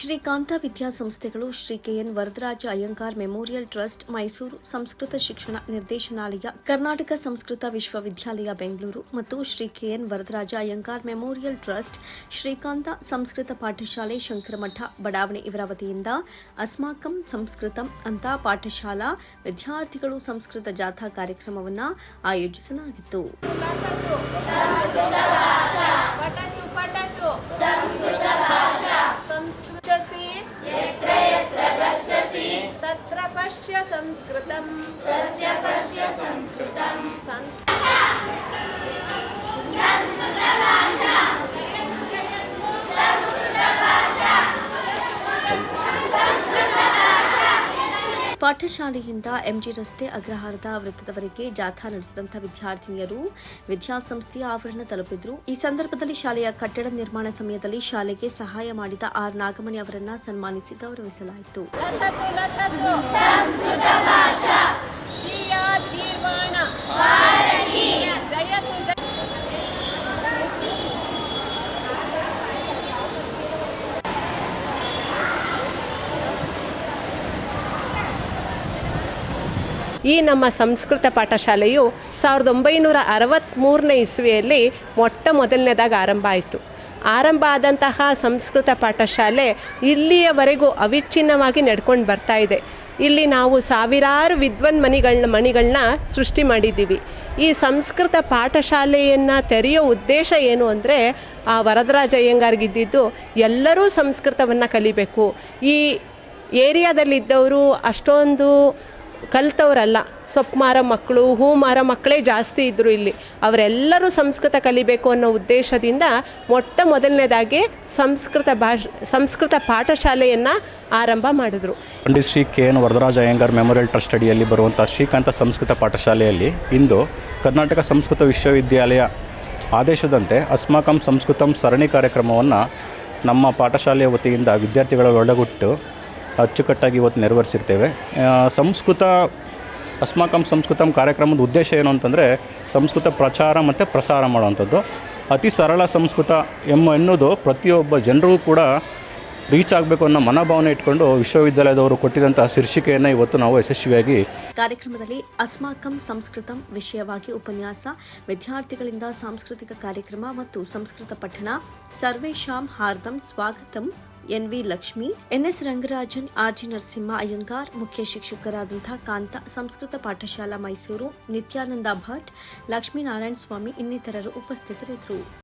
Srikanth ವಿದ್ಯಾಸಂಸ್ಥೆಗಳು Shri KN Varadaraja Iyengar memorial trust, Mysuru Sanskrit ಶಿಕ್ಷಣ ನಿರ್ದೇಶನಾಲಯ, ಕರ್ನಾಟಕ ಸಂಸ್ಕೃತ ವಿಶ್ವವಿದ್ಯಾಲಯ ಬೆಂಗಳೂರು ಮತ್ತು Shri KN Varadaraja Iyengar memorial trust, Srikanta Sanskrit ಪಾಠಶಾಲೆ ಶಂಕರಮಠ, ಬಡಾವಣೆ ಇವರ ವತಿಯಿಂದ ಅಸ್ಮಾಕಂ ಸಂಸ್ಕೃತಂ ಅಂತ ಪಾಠಶಾಲಾ ವಿದ್ಯಾರ್ಥಿಗಳು ಸಂಸ್ಕೃತ ಜಾಥಾ ಕಾರ್ಯಕ್ರಮವನ್ನು ಆಯೋಜಿಸಲಾಗಿತ್ತು. ಪಾಠಶಾಲೆಯಿಂದ ಎಂಜಿ ರಸ್ತೆ ಅಗ್ರಹಾರದ ವೃತ್ತದವರೆಗೆ ಜಾಥಾ ನಡೆಸಿದಂಥ ವಿದ್ಯಾರ್ಥಿನಿಯರು ವಿದ್ಯಾಸಂಸ್ಥೆಯ ಆವರಣ ತಲುಪಿದ್ರು. ಈ ಸಂದರ್ಭದಲ್ಲಿ ಶಾಲೆಯ ಕಟ್ಟಡ ನಿರ್ಮಾಣ ಸಮಯದಲ್ಲಿ ಶಾಲೆಗೆ ಸಹಾಯ ಮಾಡಿದ ಆರ್ ನಾಗಮಣಿ ಅವರನ್ನ ಸನ್ಮಾನಿಸಿ ಗೌರವಿಸಲಾಯಿತು. ಈ ನಮ್ಮ ಸಂಸ್ಕೃತ ಪಾಠಶಾಲೆಯು ಸಾವಿರದ ಒಂಬೈನೂರ ಅರವತ್ತ್ಮೂರನೇ ಇಸ್ವಿಯಲ್ಲಿ ಮೊಟ್ಟ ಮೊದಲನೇದಾಗಿ ಆರಂಭ ಆಯಿತು. ಆರಂಭ ಆದಂತಹ ಸಂಸ್ಕೃತ ಪಾಠಶಾಲೆ ಇಲ್ಲಿಯವರೆಗೂ ಅವಿಚ್ಛಿನ್ನವಾಗಿ ನಡ್ಕೊಂಡು ಬರ್ತಾ ಇದೆ. ಇಲ್ಲಿ ನಾವು ಸಾವಿರಾರು ವಿದ್ವನ್ ಮನಿಗಳನ್ನ ಮಣಿಗಳನ್ನ ಸೃಷ್ಟಿ ಮಾಡಿದ್ದೀವಿ. ಈ ಸಂಸ್ಕೃತ ಪಾಠಶಾಲೆಯನ್ನು ತೆರೆಯೋ ಉದ್ದೇಶ ಏನು ಅಂದರೆ, ಆ ವರದರಾಜ ಅಯ್ಯಂಗಾರ್ಗಿದ್ದಿದ್ದು ಎಲ್ಲರೂ ಸಂಸ್ಕೃತವನ್ನು ಕಲಿಬೇಕು. ಈ ಏರಿಯಾದಲ್ಲಿದ್ದವರು ಅಷ್ಟೊಂದು ಕಲ್ತವ್ರಲ್ಲ. ಸೊಪ್ಪು ಮಾರೋ ಮಕ್ಕಳು ಹೂ ಮಾರೋ ಮಕ್ಕಳೇ ಜಾಸ್ತಿ ಇದ್ದರು ಇಲ್ಲಿ. ಅವರೆಲ್ಲರೂ ಸಂಸ್ಕೃತ ಕಲಿಬೇಕು ಅನ್ನೋ ಉದ್ದೇಶದಿಂದ ಮೊಟ್ಟ ಮೊದಲನೇದಾಗಿ ಸಂಸ್ಕೃತ ಭಾಷೆ, ಸಂಸ್ಕೃತ ಪಾಠಶಾಲೆಯನ್ನು ಆರಂಭ ಮಾಡಿದರು. Pandit Shri K N Varadaraja Iyengar memorial trust ಅಡಿಯಲ್ಲಿ ಬರುವಂಥ ಶ್ರೀಕಾಂತ ಸಂಸ್ಕೃತ ಪಾಠಶಾಲೆಯಲ್ಲಿ ಇಂದು ಕರ್ನಾಟಕ ಸಂಸ್ಕೃತ ವಿಶ್ವವಿದ್ಯಾಲಯ ಆದೇಶದಂತೆ ಅಸ್ಮಾಕಂ ಸಂಸ್ಕೃತಂ ಸರಣಿ ಕಾರ್ಯಕ್ರಮವನ್ನು ನಮ್ಮ ಪಾಠಶಾಲೆಯ ವತಿಯಿಂದ ವಿದ್ಯಾರ್ಥಿಗಳ ಒಳಗೊಟ್ಟು ಅಚ್ಚುಕಟ್ಟಾಗಿ ಇವತ್ತು ನೆರವೇರಿಸಿರ್ತೇವೆ. ಸಂಸ್ಕೃತ, ಅಸ್ಮಾಕಂ ಸಂಸ್ಕೃತಂ ಕಾರ್ಯಕ್ರಮದ ಉದ್ದೇಶ ಏನು ಅಂತಂದರೆ ಸಂಸ್ಕೃತ ಪ್ರಚಾರ ಮತ್ತು ಪ್ರಸಾರ ಮಾಡುವಂಥದ್ದು. ಅತಿ ಸರಳ ಸಂಸ್ಕೃತ ಎಂಬ ಎನ್ನುವುದು ಪ್ರತಿಯೊಬ್ಬ ಜನರಿಗೂ ಕೂಡ ರೀಚ್ ಆಗಬೇಕು ಅನ್ನೋ ಮನೋಭಾವನೆ ಇಟ್ಕೊಂಡು ವಿಶ್ವವಿದ್ಯಾಲಯದವರು ಕೊಟ್ಟಿದಂತಹ ಶೀರ್ಷಿಕೆಯನ್ನು ಇವತ್ತು ನಾವು ಯಶಸ್ವಿಯಾಗಿ ಕಾರ್ಯಕ್ರಮದಲ್ಲಿ ಅಸ್ಮಾಕಂ ಸಂಸ್ಕೃತಂ ವಿಷಯವಾಗಿ ಉಪನ್ಯಾಸ, ವಿದ್ಯಾರ್ಥಿಗಳಿಂದ ಸಾಂಸ್ಕೃತಿಕ ಕಾರ್ಯಕ್ರಮ ಮತ್ತು ಸಂಸ್ಕೃತ ಪಠಣ ಸರ್ವೇಶಾಂ ಹಾರ್ದಂ ಸ್ವಾಗತಂ. NV Lakshmi NS Rangarajan RG Narasimha Iyengar, ಮುಖ್ಯ ಶಿಕ್ಷಕರಾದಂತಹ ಕಾಂತ, ಸಂಸ್ಕೃತ ಪಾಠಶಾಲಾ ಮೈಸೂರು, ನಿತ್ಯಾನಂದ ಭಟ್, ಲಕ್ಷ್ಮೀನಾರಾಯಣ ಸ್ವಾಮಿ ಇನ್ನಿತರರು ಉಪಸ್ಥಿತರಿದ್ದರು.